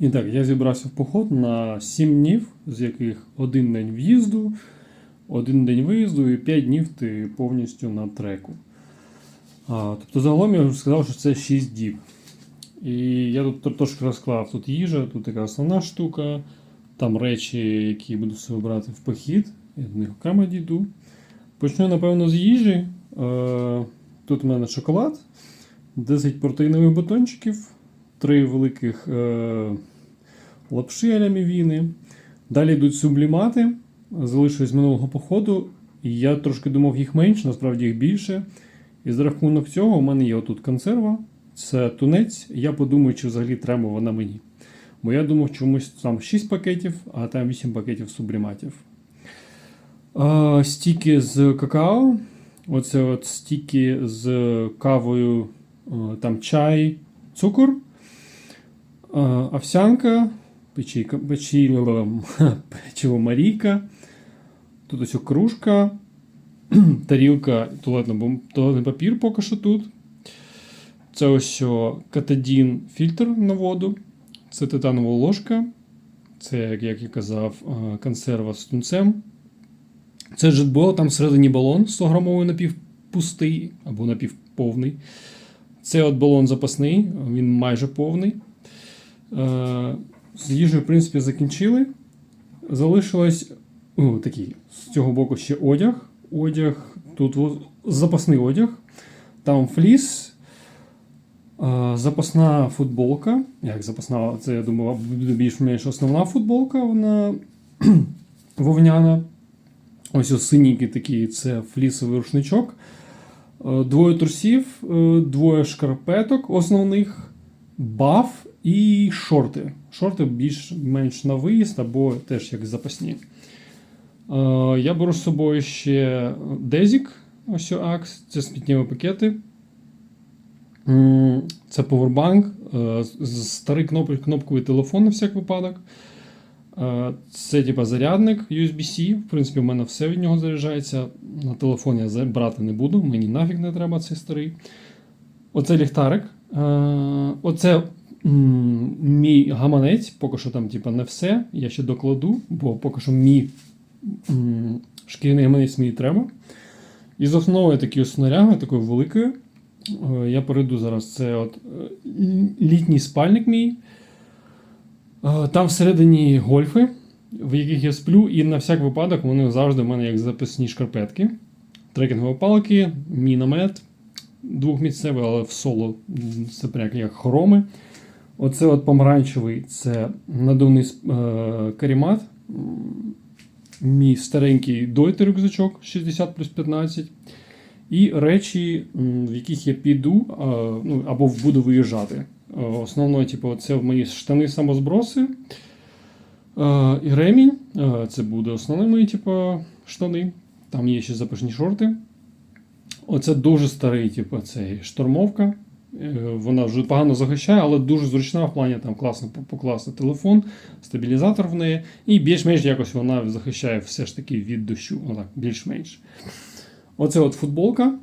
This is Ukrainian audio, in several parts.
І так, я зібрався в поход на 7 днів, з яких один день в'їзду, один день виїзду і 5 днів ти повністю на треку. А, тобто загалом я вже сказав, що це 6 діб. І я тут трошки розклав тут їжа, тут така основна штука, там речі, які буду собі брати в похід. Я до них окремо дійду. Почну, напевно, з їжі. Е, тут у мене шоколад, 10 протеїнових батончиків, 3 великих е, лапши аля мівіни. Далі йдуть сублімати, залишились минулого походу. Я трошки думав їх менше, насправді їх більше. І за рахунок цього у мене є отут консерва, це тунець. Я подумаю, чи взагалі треба вона мені. Бо я думав, чомусь там 6 пакетів, а там 8 пакетів субліматів. А, стіки з какао. Оце от стіки з кавою, е, там чай, цукор, е, овсянка, печійка, печі, печиво Марійка. Тут ось кружка, тарілка, туалетний папір поки що тут. Це ось катадін фільтр на воду. Це титанова ложка. Це, як, я казав, консерва з тунцем. Це джетбол, там всередині балон 100 грамовий напівпустий або напівповний. Це от балон запасний, він майже повний. Е, З їжею, в принципі, закінчили. Залишилось о, такий, з цього боку ще одяг. Одяг, тут запасний одяг, там фліс, е, запасна футболка. Як запасна, це я думаю, більш-менш основна футболка, вона вовняна. Ось ось синійки такі, це флісовий рушничок. Е, Двоє трусів, е, двоє шкарпеток основних, баф і шорти. Шорти більш-менш на виїзд або теж як запасні. Е, Я беру з собою ще Дезік, ось Акс, це сміттєві пакети. Це повербанк, е, старий кноп- кнопковий телефон на всяк випадок. Е, Це типа зарядник USB-C. В принципі, в мене все від нього заряджається. На телефон я брати не буду, мені нафіг не треба цей старий. Оце ліхтарик. Е, Оце мій гаманець, поки що там типа, не все. Я ще докладу, бо поки що мій м, шкіряний гаманець мені треба. І з основою такі снаряги, такою великою. Е, Я перейду зараз. Це от е, літній спальник мій. Там всередині гольфи, в яких я сплю, і на всяк випадок вони завжди в мене як запасні шкарпетки. Трекінгові палки, мій намет двохмісцевий, але в соло це прям як хроми. Оце от помаранчевий це надувний е, карімат. Мій старенький дойти рюкзачок 60 плюс 15. І речі, в яких я піду а, ну, або буду виїжджати. Е, Основно, типу, це в мої штани самозброси. Е, І ремінь. Е, Це буде основні мої, типу, штани. Там є ще запашні шорти. Оце дуже старий, типу, цей штормовка. Е, Вона вже погано захищає, але дуже зручна в плані там класно покласти телефон, стабілізатор в неї. І більш-менш якось вона захищає все ж таки від дощу. Отак, більш-менш. Оце от футболка,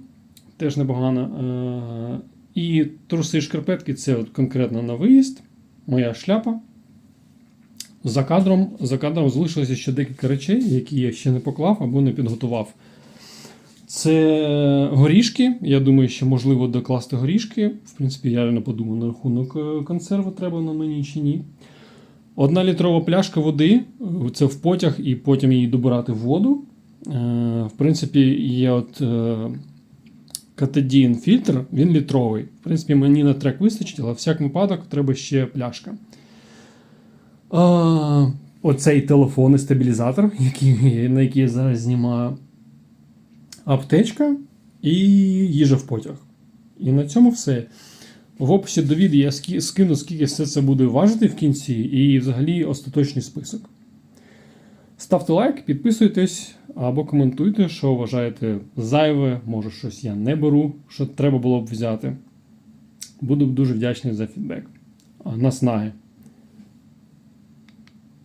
теж непогана. Е, І труси шкарпетки це от конкретно на виїзд. Моя шляпа. За кадром, за кадром залишилося ще декілька речей, які я ще не поклав або не підготував. Це горішки. Я думаю, що можливо докласти горішки. В принципі, я не подумав на рахунок е, консерви, треба на мені чи ні. Одна літрова пляшка води це в потяг, і потім її добирати в воду. Е, В принципі, є от е, катадін фільтр, він літровий. В принципі, мені на трек вистачить, але всяк випадок треба ще пляшка. Оцей телефон і стабілізатор, який, на який я зараз знімаю. Аптечка і їжа в потяг. І на цьому все. В описі до відео я скину, скільки все це буде важити в кінці, і взагалі остаточний список. Ставте лайк, підписуйтесь або коментуйте, що вважаєте зайве, може щось я не беру, що треба було б взяти. Буду дуже вдячний за фідбек. Наснаги.